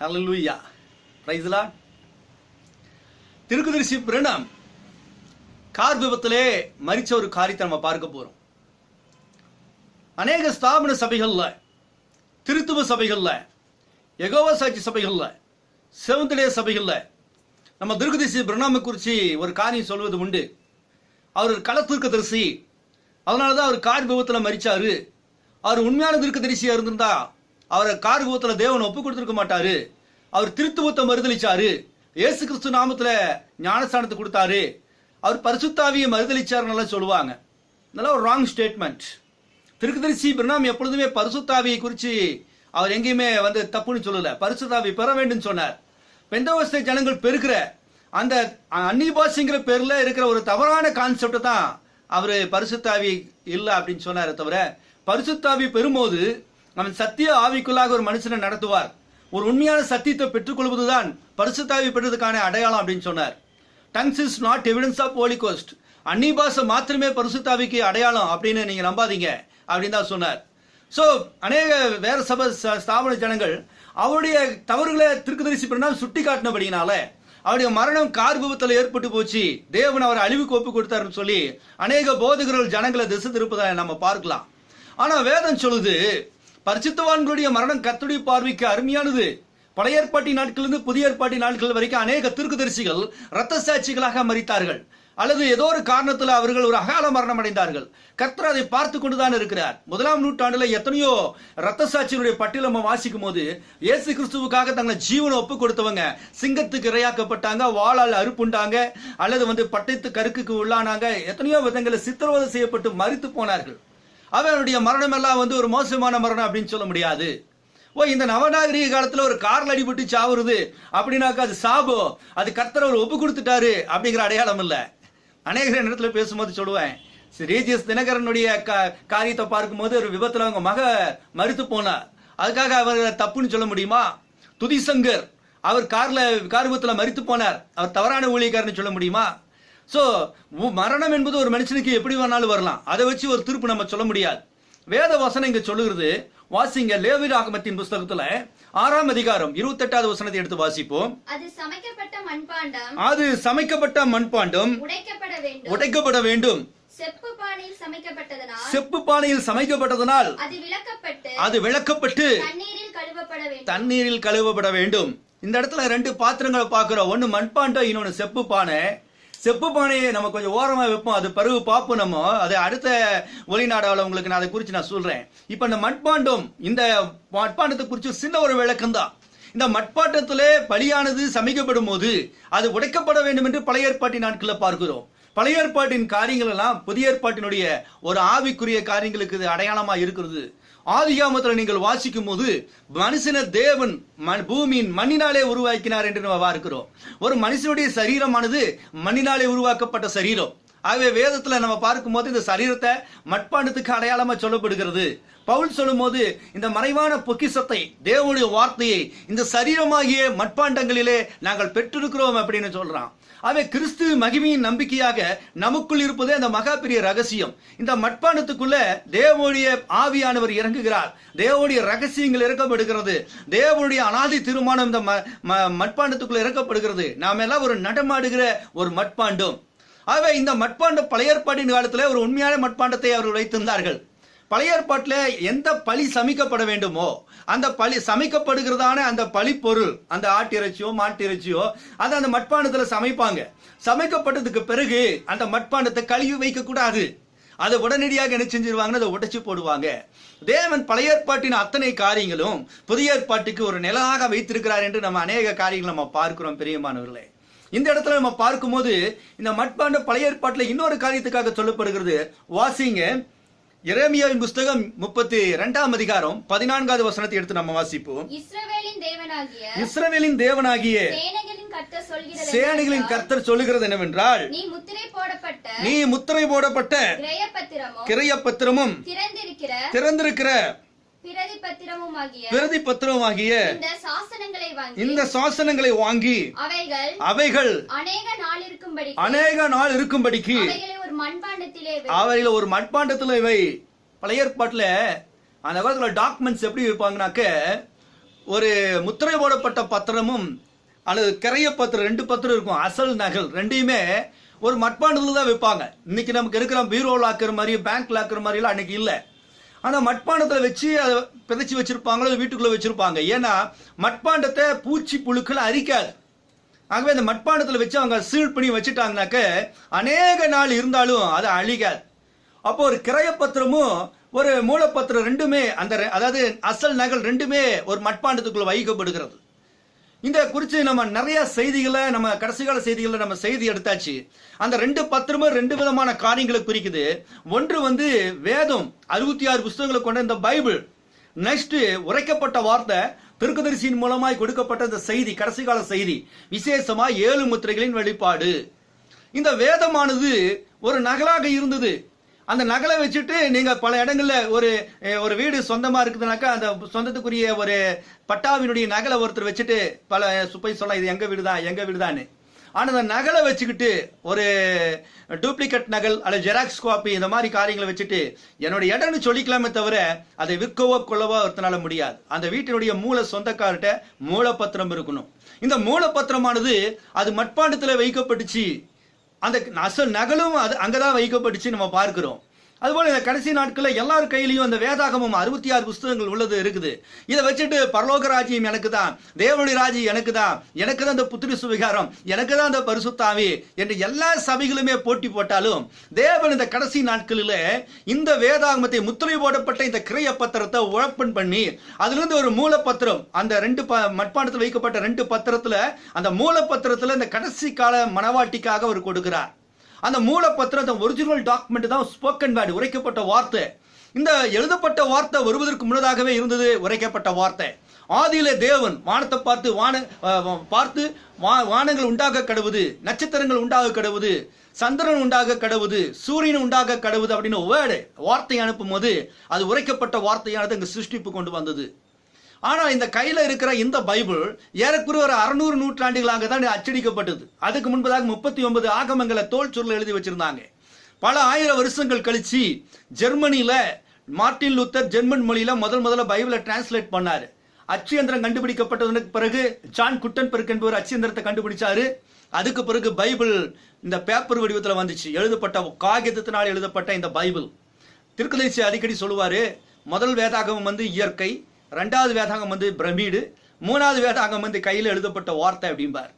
ஹalleluya பிரைஸ்லா திருக்குதிரிசி பிரணம் car விபத்திலே மறிச்ச ஒரு காரியத்தை நம்ம பார்க்க போறோம். அநேக ஸ்தாபன சபைகள்ல திருத்துவ சபைகள்ல எகோவா சாட்சி சபைகள்ல செவந்தடைய சபைகள்ல நம்ம திருக்குதிசி பிரணாமை குறித்து ஒரு காரியம் சொல்வது உண்டு. அவர் ஒரு தரிசி அதனால தான் அவர் கார் விபத்தில் மறிச்சாரு அவர் உண்மையான தீர்க்கதரிசியா இருந்திருந்தா அவரை கார் தேவன் ஒப்பு கொடுத்துருக்க மாட்டாரு. அவர் திருத்துவத்தை மறுதளிச்சாரு இயேசு கிறிஸ்து நாமத்தில் ஞானஸ்தானத்தை கொடுத்தாரு. அவர் பரிசுத்தாவியை மறுதளிச்சாருன்னு சொல்லுவாங்க. இதெல்லாம் ஒரு ராங் ஸ்டேட்மெண்ட் திருக்குதரிசி பிரணாம் எப்பொழுதுமே பரிசுத்தாவியை குறித்து அவர் எங்கேயுமே வந்து தப்புன்னு சொல்லலை. பரிசுத்தாவி பெற வேண்டும் சொன்னார். பெந்தவஸ்தை ஜனங்கள் பெருக்கிற அந்த அன்னி பாஷைங்கிற பேர்ல இருக்கிற ஒரு தவறான கான்செப்டை தான் அவர் பரிசுத்தாவி இல்லை அப்படின்னு சொன்னாரே தவிர பரிசுத்தாவி பெறும்போது அவன் சத்திய ஆவிக்குள்ளாக ஒரு மனுஷனை நடத்துவார். ஒரு உண்மையான சத்தியத்தை பெற்றுக்கொள்வதுதான் பரிசுத்தாவி பெற்றதுக்கான அடையாளம் அப்படின்னு சொன்னார். Tongues is not evidence of holy ghost அன்னி பாஷை மாத்திரமே பரிசுத்தாவிக்கு அடையாளம் அப்படின்னு நீங்க நம்பாதீங்க அப்படின்னு தான் சொன்னார். ஸோ அநேக வேற சபை ஸ்தாபன ஜனங்கள் அவருடைய தவறுகளை திருக்குதரிசி பிரணாம் சுட்டி காட்டினபடினால அவருடைய மரணம் கார் விபத்தில் ஏற்பட்டு போச்சு. தேவன் அவர் அழிவுக்கு ஒப்பு கொடுத்தாருன்னு சொல்லி அநேக போதகர்கள் ஜனங்களை திசை திருப்பதை நம்ம பார்க்கலாம். ஆனா வேதம் சொல்லுது பரிசுத்தவான்களுடைய மரணம் கத்துடைய பார்வைக்கு அருமையானது. பழைய ஏற்பாட்டி நாட்களிலிருந்து புதிய ஏற்பாட்டி நாட்கள் வரைக்கும் அநேக தீர்க்கதரிசிகள் இரத்த சாட்சிகளாக மறித்தார்கள் அல்லது ஏதோ ஒரு காரணத்தில் அவர்கள் ஒரு அகால மரணம் அடைந்தார்கள் கர்த்தர் அதை பார்த்து கொண்டுதான் இருக்கிறார். முதலாம் நூற்றாண்டுல எத்தனையோ ரத்த சாட்சிகளுடைய பட்டியல் நம்ம வாசிக்கும் போது இயேசு கிறிஸ்துவுக்காக தங்களை ஜீவனை ஒப்பு கொடுத்தவங்க சிங்கத்துக்கு இரையாக்கப்பட்டாங்க வாளால் அறுப்புண்டாங்க அல்லது வந்து பட்டத்து கருக்குக்கு உள்ளானாங்க எத்தனையோ விதங்களில் சித்திரவதை செய்யப்பட்டு மறித்து போனார்கள். அவனுடைய மரணம் எல்லாம் வந்து ஒரு மோசமான மரணம் அப்படின்னு சொல்ல முடியாது. ஓ இந்த நவநாகரிக காலத்துல ஒரு கார்ல அடிபட்டு சாவுறது அப்படின்னாக்கா அது சாபோ அது கர்த்தர் அவர் ஒப்பு கொடுத்துட்டாரு அப்படிங்கிற அடையாளம் இல்ல. அநேக நேரத்தில் பேசும்போது சொல்லுவேன் ரேஜியஸ் தினகரனுடைய கா- காரியத்தை பார்க்கும்போது ஒரு விபத்துல அவங்க மக மறுத்து போனார். அதுக்காக அவர் தப்புன்னு சொல்ல முடியுமா? துதிசங்கர் அவர் கார்ல கார் விபத்துல மறித்து போனார். அவர் தவறான ஊழியக்காரன்னு சொல்ல முடியுமா? சோ மரணம் என்பது ஒரு மனுஷனுக்கு எப்படி வேணாலும் வரலாம். அதை வச்சு ஒரு தீர்ப்பு நம்ம சொல்ல முடியாது. வேத வசனம் இங்க சொல்லுகிறது வாசிங்க லேவிர் ஆகமத்தின் புஸ்தகத்துல ஆறாம் அதிகாரம் இருபத்தெட்டாவது வசனத்தை எடுத்து வாசிப்போம். அது சமைக்கப்பட்ட மண்பாண்டம். உடைக்கப்பட வேண்டும். செப்பு பானையில் சமைக்கப்பட்டதனால். அது விளக்கப்பட்டு தண்ணீரில் கழுவப்பட வேண்டும். இந்த இடத்துல ரெண்டு பாத்திரங்களை பார்க்கிறோம். ஒன்னு மண்பாண்டம் இன்னொன்னு செப்பு பானை. செப்பு பானையை நம்ம கொஞ்சம் ஓரமா வைப்போம். அது பருவு பார்ப்போம் நம்ம. அது அடுத்த ஒளிநாடாவில் உங்களுக்கு நான் அதை குறித்து நான் சொல்றேன். இப்போ இந்த மண்பாண்டம் இந்த மட்பாண்டத்தை குறித்து சின்ன ஒரு விளக்கம் தான் இந்த மட்பாண்டத்தில் பலியானது சமைக்கப்படும் போது அது உடைக்கப்பட வேண்டும் என்று பழைய ஏற்பாட்டின் நாட்களில் பார்க்கிறோம். பழைய ஏற்பாட்டின் காரியங்கள் எல்லாம் புதிய ஏற்பாட்டினுடைய ஒரு ஆவிக்குரிய காரியங்களுக்கு இது அடையாளமாக இருக்கிறது. ஆதிகாமத்தில் நீங்கள் வாசிக்கும் போது மனுஷன தேவன் மண்- பூமியின் மண்ணினாலே உருவாக்கினார் என்று நம்ம பார்க்கிறோம். ஒரு மனுஷனுடைய சரீரமானது மண்ணினாலே உருவாக்கப்பட்ட சரீரம். ஆகவே வேதத்தில் நம்ம பார்க்கும்போது இந்த சரீரத்தை மட்பாண்டத்துக்கு அடையாளமாக சொல்லப்படுகிறது. பவுல் சொல்லும்போது இந்த மறைவான பொக்கிசத்தை தேவனுடைய வார்த்தையை இந்த சரீரமாகிய மட்பாண்டங்களிலே நாங்கள் பெற்றிருக்கிறோம் அப்படின்னு சொல்றான். அவை கிறிஸ்து மகிமையின் நம்பிக்கையாக நமக்குள் இருப்பதே அந்த மகா பெரிய ரகசியம். இந்த மட்பாண்டத்துக்குள்ள தேவனுடைய ஆவியானவர் இறங்குகிறார். தேவனுடைய ரகசியங்கள் இறக்கப்படுகிறது. தேவனுடைய அனாதி திருமணம் இந்த ம- ம- மட்பாண்டத்துக்குள்ள இறக்கப்படுகிறது. நாம எல்லாம் ஒரு நடமாடுகிற ஒரு மட்பாண்டம். ஆகவே இந்த மட்பாண்டம் பழைய ஏற்பாட்டின் காலத்தில் ஒரு உண்மையான மட்பாண்டத்தை அவர்கள் வைத்திருந்தார்கள். பழைய ஏற்பாட்டில் எந்த பழி சமைக்கப்பட வேண்டுமோ அந்த பழி சமைக்கப்படுகிறதான அந்த பழி பொருள் அந்த ஆட்டிறைச்சியோ மாட்டிறைச்சியோ அதை அந்த மட்பாண்டத்தில் சமைப்பாங்க. சமைக்கப்பட்டதுக்கு பிறகு அந்த மட்பாண்டத்தை கழுவி வைக்கக்கூடாது அதை உடனடியாக என்ன செஞ்சிருவாங்கன்னு அதை உடைச்சு போடுவாங்க. தேவன் பழைய ஏற்பாட்டின் அத்தனை காரியங்களும் புதிய ஏற்பாட்டுக்கு ஒரு நிழலாக வைத்திருக்கிறார் என்று நம்ம அநேக காரியங்களை நம்ம பார்க்கிறோம் பெரியமானவர்களே. இந்த இடத்துல நம்ம பார்க்கும்போது இந்த மட்பாண்ட பழைய ஏற்பாட்டில் இன்னொரு காரியத்துக்காக சொல்லப்படுகிறது வாசிங்க. எரேமியாவின் புஸ்தகம் முப்பத்தி இரண்டாம் அதிகாரம் பதினான்காவது வசனத்தை எடுத்து நம்ம வாசிப்போம். இஸ்ரவேலின் தேவனாகிய சேனைகளின் கர்த்தர் சொல்லுகிறது என்னவென்றால் நீ முத்திரை போடப்பட்ட கிரைய பத்திரமும் திறந்திருக்கிற பிரதி பிரதி பத்திரமாகிய இந்த சாசனங்களை வாங்கி இந்த சாசனங்களை வாங்கி அவைகள் அவைகள் அநேக நாள் இருக்கும்படி அநேக நாள் இருக்கும்படிக்கு அவைகளை ஒரு மண்பாண்டத்திலே இவை பழைய ஏற்பாட்டுல அந்த காலத்துல டாக்குமெண்ட்ஸ் எப்படி வைப்பாங்கனாக்க ஒரு முத்திரை போடப்பட்ட பத்திரமும் அல்லது கிரைய பத்திரம் ரெண்டு பத்திரம் இருக்கும் அசல் நகல் ரெண்டையுமே ஒரு மட்பாண்டத்தில் தான் வைப்பாங்க. இன்னைக்கு நமக்கு இருக்கிற பீரோ லாக்கர் மாதிரி பேங்க் லாக்கர் மாதிரிலாம் அன்னைக்கு இல்லை. ஆனால் மட்பாண்டத்தில் வச்சு அதை பிதைச்சி வச்சிருப்பாங்களோ வீட்டுக்குள்ளே வச்சிருப்பாங்க. ஏன்னா மட்பாண்டத்தை பூச்சி புழுக்கள் அரிக்காது. ஆகவே அந்த மட்பாண்டத்தில் வச்சு அவங்க சீல் பண்ணி வச்சுட்டாங்கனாக்க அநேக நாள் இருந்தாலும் அது அழிகாது. அப்போ ஒரு கிரயப்பத்திரமும் ஒரு மூலப்பத்திரம் ரெண்டுமே அந்த ரெ- அதாவது அசல் நகல் ரெண்டுமே ஒரு மட்பாண்டத்துக்குள்ள வைக்கப்படுகிறது. இந்த குறித்து நம்ம நிறைய செய்திகளை நம்ம கடைசி கால செய்திகளை நம்ம செய்தி எடுத்தாச்சு. அந்த ரெண்டு பத்திரமும் ரெண்டு விதமான காரியங்களை குறிக்குது. ஒன்று வந்து வேதம் அறுபத்தி ஆறு புஸ்தகங்களை கொண்ட இந்த பைபிள். நெக்ஸ்ட் உரைக்கப்பட்ட வார்த்தை திருக்கதரிசியின் மூலமாய் கொடுக்கப்பட்ட இந்த செய்தி கடைசி கால செய்தி விசேஷமா ஏழு முத்திரைகளின் வெளிப்பாடு. இந்த வேதமானது ஒரு நகலாக இருந்தது. அந்த நகலை வச்சுட்டு நீங்க பல இடங்கள்ல ஒரு ஒரு வீடு சொந்தமா இருக்குதுனாக்கா அந்த சொந்தத்துக்குரிய ஒரு பட்டாவினுடைய நகலை ஒருத்தர் வச்சுட்டு பல சுப்பை சொல்ல இது எங்க வீடு தான் எங்க வீடு தான் ஆனால் அந்த நகலை வச்சுக்கிட்டு ஒரு டூப்ளிகேட் நகல் அல்லது ஜெராக்ஸ் காப்பி இந்த மாதிரி காரியங்களை வச்சுட்டு என்னோட இடம்னு சொல்லிக்கலாமே தவிர அதை விற்கவோ கொள்ளவோ ஒருத்தனால முடியாது. அந்த வீட்டினுடைய மூல சொந்தக்கார்கிட்ட மூலப்பத்திரம் இருக்கணும். இந்த மூலப்பத்திரமானது அது மட்பாண்டத்தில் வைக்கப்பட்டுச்சு. அந்த அசல் நகலும் அது அங்கே தான் வைக்கப்பட்டுச்சு நம்ம பார்க்குறோம். அதுபோல இந்த கடைசி நாட்களில் எல்லார் கையிலையும் அந்த வேதாகமம் அறுபத்தி ஆறு புஸ்தகங்கள் உள்ளது இருக்குது. இதை வச்சுட்டு பரலோக ராஜ்யம் எனக்கு தான் தேவனுடைய ராஜ்யம் எனக்கு தான் எனக்கு தான் அந்த புத்திரி சுவிகாரம் எனக்கு தான் அந்த பரிசுத்தாவி என்று எல்லா சபைகளுமே போட்டி போட்டாலும் தேவன் இந்த கடைசி நாட்களில் இந்த வேதாகமத்தை முத்திரை போடப்பட்ட இந்த கிரைய பத்திரத்தை உழப்பன் பண்ணி அதிலிருந்து ஒரு மூலப்பத்திரம் அந்த ரெண்டு ப மட்பாண்டத்தில் வைக்கப்பட்ட ரெண்டு பத்திரத்தில் அந்த மூலப்பத்திரத்தில் இந்த கடைசி கால மனவாட்டிக்காக அவர் கொடுக்கிறார். அந்த மூலப்பத்திரம் அந்த ஒரிஜினல் டாக்குமெண்ட் தான் ஸ்போக்கன் வேர்டு உரைக்கப்பட்ட வார்த்தை. இந்த எழுதப்பட்ட வார்த்தை வருவதற்கு முன்னதாகவே இருந்தது உரைக்கப்பட்ட வார்த்தை. ஆதியிலே தேவன் வானத்தை பார்த்து வான பார்த்து வா- வானங்கள் உண்டாக கடவுது நட்சத்திரங்கள் உண்டாக கடவுது சந்திரன் உண்டாக கடவுது சூரியன் உண்டாக கடவுது அப்படின்னு வேர்டு வார்த்தை அனுப்பும் போது அது உரைக்கப்பட்ட வார்த்தையானது அங்கே சிருஷ்டிப்பு கொண்டு வந்தது. ஆனால் இந்த கையில் இருக்கிற இந்த பைபிள் ஏறக்குறைய ஒரு அறுநூறு நூற்றாண்டுகளாக தான் அச்சடிக்கப்பட்டது. அதுக்கு முன்பதாக முப்பத்தி ஒன்பது ஆகமங்களை தோல் சொல்ல எழுதி வச்சிருந்தாங்க. பல ஆயிரம் வருஷங்கள் கழிச்சு ஜெர்மனியில் மார்ட்டின் லூத்தர் ஜெர்மன் மொழியில் முதல் முதல்ல பைபிளை டிரான்ஸ்லேட் பண்ணார். அச்சு எந்திரம் கண்டுபிடிக்கப்பட்டதற்கு பிறகு ஜான் குட்டன்பெர்க் என்பவர் அச்சு எந்திரத்தை கண்டுபிடிச்சாரு. அதுக்கு பிறகு பைபிள் இந்த பேப்பர் வடிவத்தில் வந்துச்சு. எழுதப்பட்ட காகிதத்தினால் எழுதப்பட்ட இந்த பைபிள். திருக்கதரிசி அடிக்கடி சொல்லுவார் முதல் வேதாகமம் வந்து இயற்கை ரெண்டாவது வேதாகம் வந்து பிரமிடு மூணாவது வேதாகம் வந்து கையில் எழுதப்பட்ட வார்த்தை அப்படிம்பார்.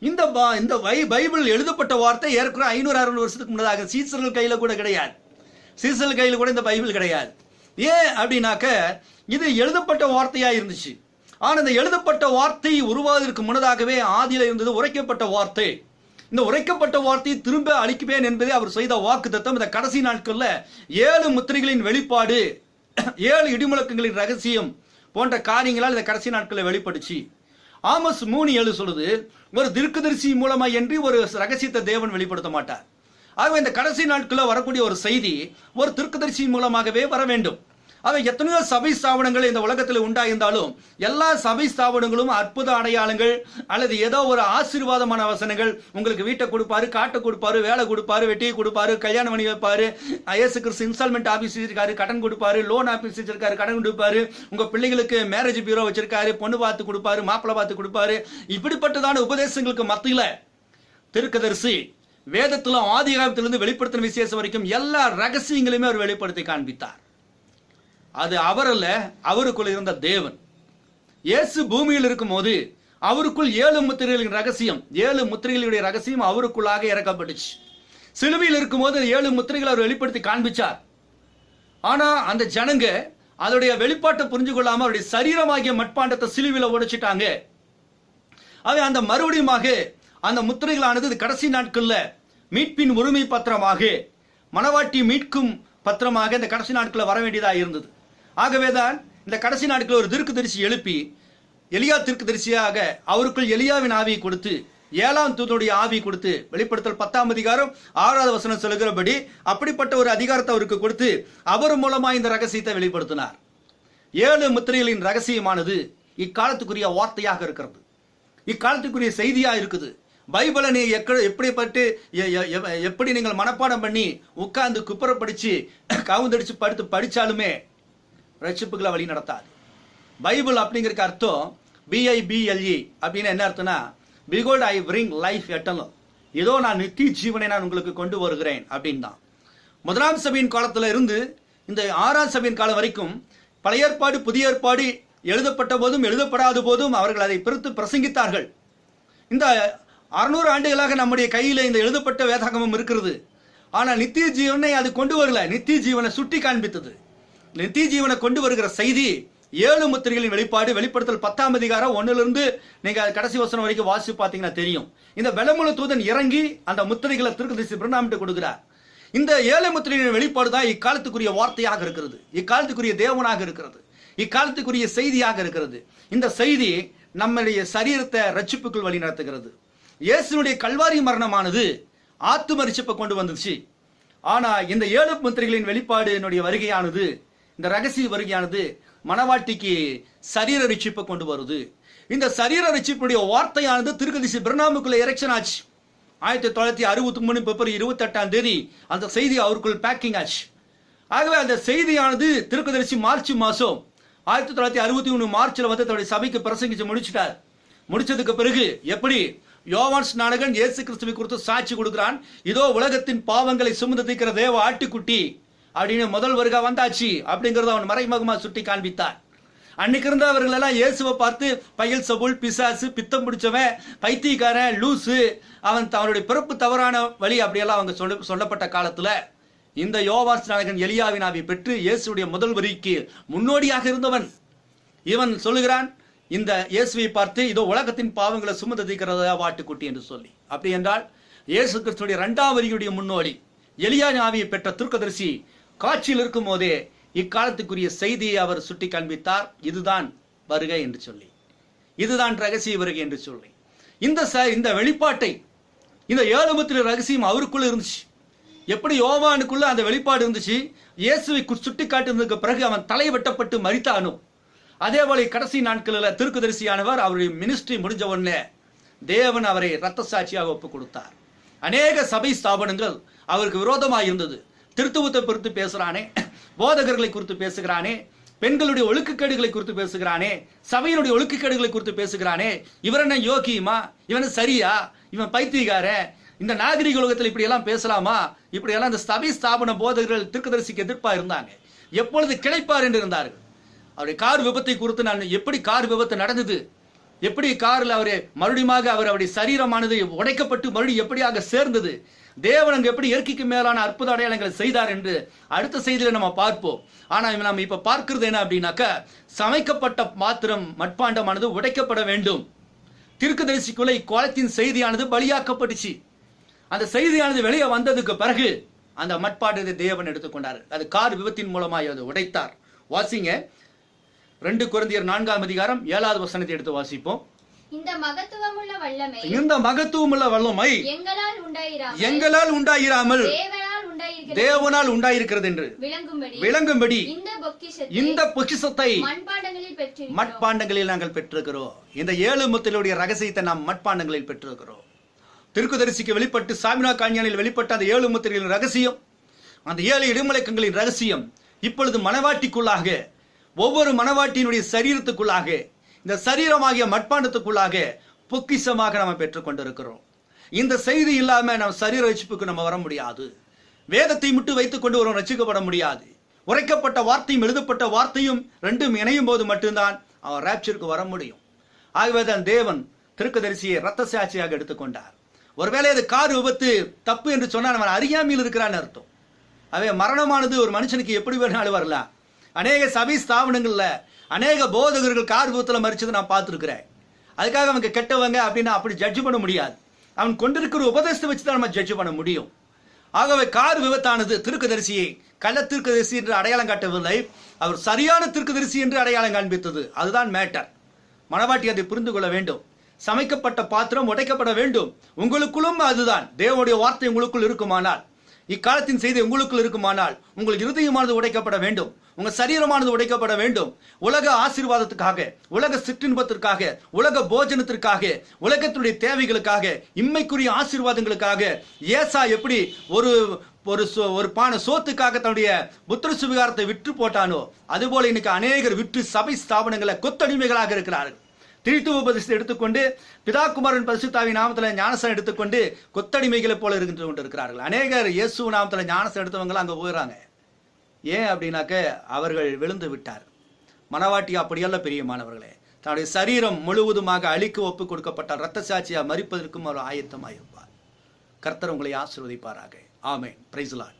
இந்த பா- இந்த பை- பைபிள் எழுதப்பட்ட வார்த்தை ஏற்கனவே ஐநூறு அறுநூறு வருஷத்துக்கு முன்னதாக சீசர்கள் கையில் கூட கிடையாது. சீசர்கள் கையில் கூட இந்த பைபிள் கிடையாது. ஏன் அப்படின்னாக்க இது எழுதப்பட்ட வார்த்தையா இருந்துச்சு. ஆனால் இந்த எழுதப்பட்ட வார்த்தை உருவாவதற்கு முன்னதாகவே ஆதியில் இருந்தது உரைக்கப்பட்ட வார்த்தை. இந்த உரைக்கப்பட்ட வார்த்தையை திரும்ப அளிக்குவேன் என்பதே அவர் செய்த வாக்கு தத்துவம். இந்த கடைசி நாட்களில் ஏழு முத்திரைகளின் வெளிப்பாடு ஏழு இடிமுழக்கங்களின் ரகசியம் போன்ற காரியங்களால் இந்த கடைசி நாட்களில் வெளிப்படுச்சு. ஆமஸ் மூணு ஏழு சொல்லுது ஒரு திருக்குதரிசி மூலமா என்று ஒரு ரகசியத்தை தேவன் வெளிப்படுத்த மாட்டார். ஆகவே இந்த கடைசி நாட்களில் வரக்கூடிய ஒரு செய்தி ஒரு திருக்குதரிசி மூலமாகவே வர வேண்டும். அவை எத்தனையோ சபை ஸ்தாபனங்கள் இந்த உலகத்தில் உண்டாயிருந்தாலும் எல்லா சபை ஸ்தாபனங்களும் அற்புத அடையாளங்கள் அல்லது ஏதோ ஒரு ஆசீர்வாதமான வசனங்கள் உங்களுக்கு வீட்டை கொடுப்பாரு காட்டை கொடுப்பாரு வேலை கொடுப்பாரு வெட்டியை கொடுப்பாரு கல்யாணம் பண்ணி வைப்பாரு இயேசு கிறிஸ்து இன்ஸ்டால்மெண்ட் ஆஃபீஸ் வச்சிருக்காரு கடன் கொடுப்பாரு லோன் ஆஃபீஸ் வச்சிருக்காரு கடன் கொடுப்பாரு உங்க பிள்ளைங்களுக்கு மேரேஜ் பியூரோ வச்சிருக்காரு பொண்ணு பார்த்து கொடுப்பாரு மாப்பிள்ளை பார்த்து கொடுப்பாரு. இப்படிப்பட்டதான உபதேசங்களுக்கு மத்தியில் திருக்கதரிசி ஆதி காலத்திலிருந்து வெளிப்படுத்தின விசேஷம் வரைக்கும் எல்லா ரகசியங்களையுமே அவர் வெளிப்படுத்தி காண்பித்தார். அது அவர் அல்ல அவருக்குள் இருந்த தேவன். இயேசு பூமியில் இருக்கும்போது அவருக்குள் ஏழு முத்திரைகளின் ரகசியம் ஏழு முத்திரைகளுடைய ரகசியம் அவருக்குள்ளாக இறக்கப்பட்டுச்சு. சிலுவையில் இருக்கும்போது ஏழு முத்திரைகளை அவர் வெளிப்படுத்தி காண்பிச்சார். ஆனா அந்த ஜனங்க அதோடைய வெளிப்பாட்டை புரிஞ்சு கொள்ளாம அவருடைய சரீரமாகிய மட்பாண்டத்தை சிலுவையில் உடைச்சிட்டாங்க அவை அந்த மறுபடியுமாக அந்த முத்திரைகளானது கடைசி நாட்கள்ல மீட்பின் உரிமை பத்திரமாக மணவாட்டி மீட்கும் பத்திரமாக இந்த கடைசி நாட்களில் வர வேண்டியதாக இருந்தது. ஆகவேதான் இந்த கடைசி நாட்களில் ஒரு திருக்கு தரிசி எழுப்பி எலியா திருக்குதரிசியாக அவருக்குள் எலியாவின் ஆவியை கொடுத்து ஏழாம் தூதனுடைய ஆவி கொடுத்து வெளிப்படுத்தல் பத்தாம் அதிகாரம் ஆறாவது வசனம் சொல்கிறபடி அப்படிப்பட்ட ஒரு அதிகாரத்தை அவருக்கு கொடுத்து அவர் மூலமா இந்த ரகசியத்தை வெளிப்படுத்தினார். ஏழு முத்திரைகளின் ரகசியமானது இக்காலத்துக்குரிய வார்த்தையாக இருக்கிறது. இக்காலத்துக்குரிய செய்தியா இருக்குது. பைபிளை நீ எக்க எப்படிப்பட்டு எ- எ- எ- எப்படி நீங்கள் மனப்பாடம் பண்ணி உட்கார்ந்து குப்புற படித்து கவுந்தடிச்சு படுத்து படிச்சாலுமே ரட்சிப்புகளை வழி நடத்தாது. பைபிள் அப்படிங்கிறதுக்கு அர்த்தம் B I B L E அப்படின்னு என்ன அர்த்தம்னா பிகோல்ட் ஐ பிரிங் லைஃப் எட்டலும் ஏதோ நான் நித்திய ஜீவனை நான் உங்களுக்கு கொண்டு வருகிறேன் அப்படின்னு தான். முதலாம் சபையின் காலத்தில் இருந்து இந்த ஆறாம் சபையின் காலம் வரைக்கும் பழைய ஏற்பாடு புதிய ஏற்பாடு எழுதப்பட்ட போதும் எழுதப்படாத போதும் அவர்கள் அதை பிரித்து பிரசங்கித்தார்கள். இந்த அறுநூறு ஆண்டுகளாக நம்முடைய கையில் இந்த எழுதப்பட்ட வேதாகமம் இருக்கிறது. ஆனால் நித்திய ஜீவனை அது கொண்டு வரல. நித்திய ஜீவனை சுட்டி காண்பித்தது. நித்திய ஜீவனை கொண்டு வருகிற செய்தி ஏழு முத்திரைகளின் வெளிப்பாடு வெளிப்படுத்தல் பத்தாம் அதிகாரம் ஒண்ணுல நீங்கள் நீங்க கடைசி வசனம் வரைக்கும் வாசி பார்த்தீங்கன்னா தெரியும். இந்த வெளமுல தூதன் இறங்கி அந்த முத்திரைகளை திருக்கதிசி பிரணாமிட்டு கொடுக்கிறார். இந்த ஏழை முத்திரைகளின் வெளிப்பாடு தான் இக்காலத்துக்குரிய வார்த்தையாக இருக்கிறது. இக்காலத்துக்குரிய தேவனாக இருக்கிறது. இக்காலத்துக்குரிய செய்தியாக இருக்கிறது. இந்த செய்தி நம்முடைய சரீரத்தை ரட்சிப்புக்குள் வழி நடத்துகிறது. இயேசுனுடைய கல்வாரி மரணமானது ஆத்தும ரட்சிப்பை கொண்டு வந்துச்சு. ஆனா இந்த ஏழு முத்திரைகளின் வெளிப்பாடு என்னுடைய வருகையானது இந்த ரகசிய வருகையானது மனவாட்டிக்கு சரீர ரட்சிப்பை கொண்டு வருது. இந்த சரீர ரட்சிப்புடைய வார்த்தையானது திருக்கதிசி பிரணாமுக்குள்ள எரெக்ஷன் ஆச்சு. ஆயிரத்தி தொள்ளாயிரத்தி அறுபத்தி மூணு பிப்ரவரி இருபத்தெட்டாம் தேதி அந்த செய்தி அவருக்குள் பேக்கிங் ஆச்சு. ஆகவே அந்த செய்தியானது திருக்கதரிசி மார்ச் மாசம் ஆயிரத்தி தொள்ளாயிரத்தி அறுபத்தி மூணு மார்ச்ல வந்து தன்னுடைய சபைக்கு பிரசங்கிச்சு முடிச்சிட்டார். முடிச்சதுக்கு பிறகு எப்படி? யோவான் ஸ்நானகன் இயேசு கிறிஸ்துவை குறித்து சாட்சி கொடுக்கிறான். இதோ உலகத்தின் பாவங்களை சுமந்து தீர்க்கிற தேவ ஆட்டுக்குட்டி. அப்படின்னு முதல் வருகா வந்தாச்சு அப்படிங்கறத அவன் மறைமுகமா சுட்டி காண்பித்தான். அன்னைக்கு இருந்த எல்லாம் இயேசுவை பார்த்து பயல் சபுல் பிசாசு பித்தம் பிடிச்சவன் பைத்தியக்காரன் லூசு. அவன் அவனுடைய பிறப்பு தவறான வழி அப்படியெல்லாம் அவங்க சொல்ல சொல்லப்பட்ட காலத்துல இந்த யோவாஸ் நாயகன் எலியாவின் ஆவி பெற்று இயேசுடைய முதல் வரிக்கு முன்னோடியாக இருந்தவன். இவன் சொல்லுகிறான் இந்த இயேசுவை பார்த்து இதோ உலகத்தின் பாவங்களை சுமந்து தீக்கிறதா வாட்டுக்குட்டி என்று சொல்லி. அப்படி என்றால் இயேசு கிறிஸ்துடைய இரண்டாம் வரியுடைய முன்னோடி எலியா ஆவியை பெற்ற துர்க்கதரிசி காட்சியில் இருக்கும் போதே இக்காலத்துக்குரிய செய்தியை அவர் சுட்டி காண்பித்தார். இதுதான் வருகை என்று சொல்லி. இதுதான் ரகசிய வருகை என்று சொல்லி. இந்த ச இந்த வெளிப்பாட்டை இந்த ஏழுமத்தில் ரகசியம் அவருக்குள்ள இருந்துச்சு. எப்படி யோவானுக்குள்ள அந்த வெளிப்பாடு இருந்துச்சு? இயேசுவை சுட்டி காட்டுனதுக்கு பிறகு அவன் தலை வெட்டப்பட்டு மரித்தானோ? அதே போல கடைசி நாட்களில் திருக்குதரிசியானவர் அவருடைய மினிஸ்ட்ரி முடிஞ்ச உடனே தேவன் அவரை ரத்த சாட்சியாக ஒப்புக் கொடுத்தார். அநேக சபை ஸ்தாபனங்கள் அவருக்கு விரோதமாக இருந்தது. திருத்துவத்தை குறித்து பேசுகிறானே போதகர்களை குறித்து பேசுகிறானே பெண்களுடைய ஒழுக்கக்கேடுகளை குறித்து பேசுகிறானே சபையினுடைய ஒழுக்கக்கேடுகளை குறித்து பேசுகிறானே இவர் என்ன யோகியுமா? இவன் சரியா? இவன் பைத்தியகாரன் இந்த நாகரிக உலகத்தில் இப்படி எல்லாம் பேசலாமா? இப்படி எல்லாம் இந்த சபை ஸ்தாபன போதகர்கள் திருக்கதரிசிக்கு எதிர்ப்பா இருந்தாங்க. எப்பொழுது கிடைப்பார் என்று இருந்தார்கள்? அவருடைய கார் விபத்தை குறித்து நான் எப்படி கார் விபத்து நடந்தது? எப்படி காரில் அவர் மறுபடியுமாக அவர் அவருடைய சரீரமானது உடைக்கப்பட்டு மறுபடியும் எப்படியாக சேர்ந்தது? தேவன் அங்கு எப்படி இயற்கைக்கு மேலான அற்புத அடையாளங்களை செய்தார் என்று அடுத்த செய்தியில நம்ம பார்ப்போம். ஆனா நம்ம இப்ப பார்க்கிறது என்ன அப்படின்னாக்க சமைக்கப்பட்ட பாத்திரம் மட்பாண்டமானது உடைக்கப்பட வேண்டும். திருக்குதரிசிக்குள்ள இக்கோலத்தின் செய்தியானது பலியாக்கப்பட்டுச்சு. அந்த செய்தியானது வெளியே வந்ததுக்கு பிறகு அந்த மட்பாண்டத்தை தேவன் எடுத்துக்கொண்டார். அது கார் விபத்தின் மூலமாக அதை உடைத்தார். வாசிங்க. ரெண்டு குழந்தையர் நான்காம் அதிகாரம் ஏழாவது வசனத்தை எடுத்து வாசிப்போம். இந்த மகத்துவமுள்ள வல்லமை இந்த மகத்துவமுள்ள வல்லமை எங்களால் உண்டாயிராமல் எங்களால் உண்டாயிராமல் தேவனால் உண்டாயிருக்கிறது. என்று. விளங்கும்படி இந்த பெற்றிருக்கிறோம். மட்பாண்டங்களில் நாங்கள் பெற்றிருக்கிறோம். இந்த ஏழு முத்திலுடைய ரகசியத்தை நாம் மட்பாண்டங்களில் பெற்றிருக்கிறோம். திருக்குதரிசிக்கு வெளிப்பட்டு சாமினா காஞ்ஞானில் வெளிப்பட்ட அந்த ஏழு முத்திரைகளின் ரகசியம் அந்த ஏழு இடுமலைக்கங்களின் ரகசியம் இப்பொழுது மனவாட்டிக்குள்ளாக ஒவ்வொரு மனவாட்டியினுடைய சரீரத்துக்குள்ளாக இந்த சரீரமாகிய மட்பாண்டத்துக்குள்ளாக பொக்கிஷமாக நம்ம பெற்றுக்கொண்டிருக்கிறோம் இந்த செய்தி இல்லாம நம்ம சரீர ரட்சிப்புக்கு நம்ம வர முடியாது. வேதத்தை மட்டும் வைத்துக் கொண்டு ஒரு ரசிக்கப்பட முடியாது. உரைக்கப்பட்ட வார்த்தையும் எழுதப்பட்ட வார்த்தையும் ரெண்டும் இணையும் போது மட்டும்தான் அவன் ரேப்சருக்கு வர முடியும். ஆகவே தான் தேவன் திருக்கதரிசியை ரத்த சாட்சியாக எடுத்துக்கொண்டார் ஒருவேளை அது கார் விபத்து தப்பு என்று சொன்னால் அவன் அறியாமையில் இருக்கிறான்னு அர்த்தம். அவே மரணமானது ஒரு மனுஷனுக்கு எப்படி வேணாலும் வரலாம். அநேக சபை ஸ்தாபனங்களில் அநேக போதகர்கள் கார் விபத்துல மறிச்சதை நான் பார்த்துருக்குறேன். அதுக்காக அவங்க கெட்டவங்க அப்படின்னு அப்படி ஜட்ஜ் பண்ண முடியாது. அவன் கொண்டிருக்கிற உபதேசத்தை வச்சு தான் நம்ம ஜட்ஜ் பண்ண முடியும். ஆகவே கார் விபத்தானது திருக்கதரிசியை கள்ள திருக்கதரிசி என்று அடையாளம் காட்டவில்லை. அவர் சரியான திருக்கதரிசி என்று அடையாளம் காண்பித்தது. அதுதான் மேட்டர் மனவாட்டி அதை புரிந்து கொள்ள வேண்டும். சமைக்கப்பட்ட பாத்திரம் உடைக்கப்பட வேண்டும். உங்களுக்குள்ளும் அதுதான். தேவனுடைய வார்த்தை உங்களுக்குள் இருக்குமானால் இக்காலத்தின் செய்தி உங்களுக்குள் இருக்குமானால் உங்கள் இருதயமானது உடைக்கப்பட வேண்டும். உங்க சரீரமானது உடைக்கப்பட வேண்டும். உலக ஆசீர்வாதத்துக்காக உலக சிற்றின்பத்திற்காக உலக போஜனத்திற்காக உலகத்துடைய தேவைகளுக்காக இம்மைக்குரிய ஆசீர்வாதங்களுக்காக ஏசா எப்படி ஒரு ஒரு சோ- ஒரு பானை சோத்துக்காக தன்னுடைய புத்திர சுவிகாரத்தை விற்று போட்டானோ அதுபோல இன்னைக்கு அநேகர் விற்று சபை ஸ்தாபனங்களை கொத்தடிமைகளாக இருக்கிறார்கள். திரித்துவ உபதேசத்தை எடுத்துக்கொண்டு பிதாகுமாரன் பரிசுத்தாவி நாமத்தில் ஞானசம் எடுத்துக்கொண்டு கொத்தடிமைகளை போல இருக்கின்ற கொண்டு இருக்கிறார்கள். அநேகர் இயேசு நாமத்தில் ஞானசம் எடுத்தவங்களாம் அங்கே போயிடறாங்க. ஏன் அப்படின்னாக்க அவர்கள் விழுந்து விட்டார். மனவாட்டி அப்படியல்ல பிரியமானவர்களே தன்னுடைய சரீரம் முழுவதுமாக அழிக்க ஒப்பு கொடுக்கப்பட்டால் ரத்த சாட்சியாக மறிப்பதற்கும் அவர் ஆயத்தமாக இருப்பார் கர்த்தர் உங்களை ஆசிர்வதிப்பாராக. ஆமென். பிரைஸ்லாட்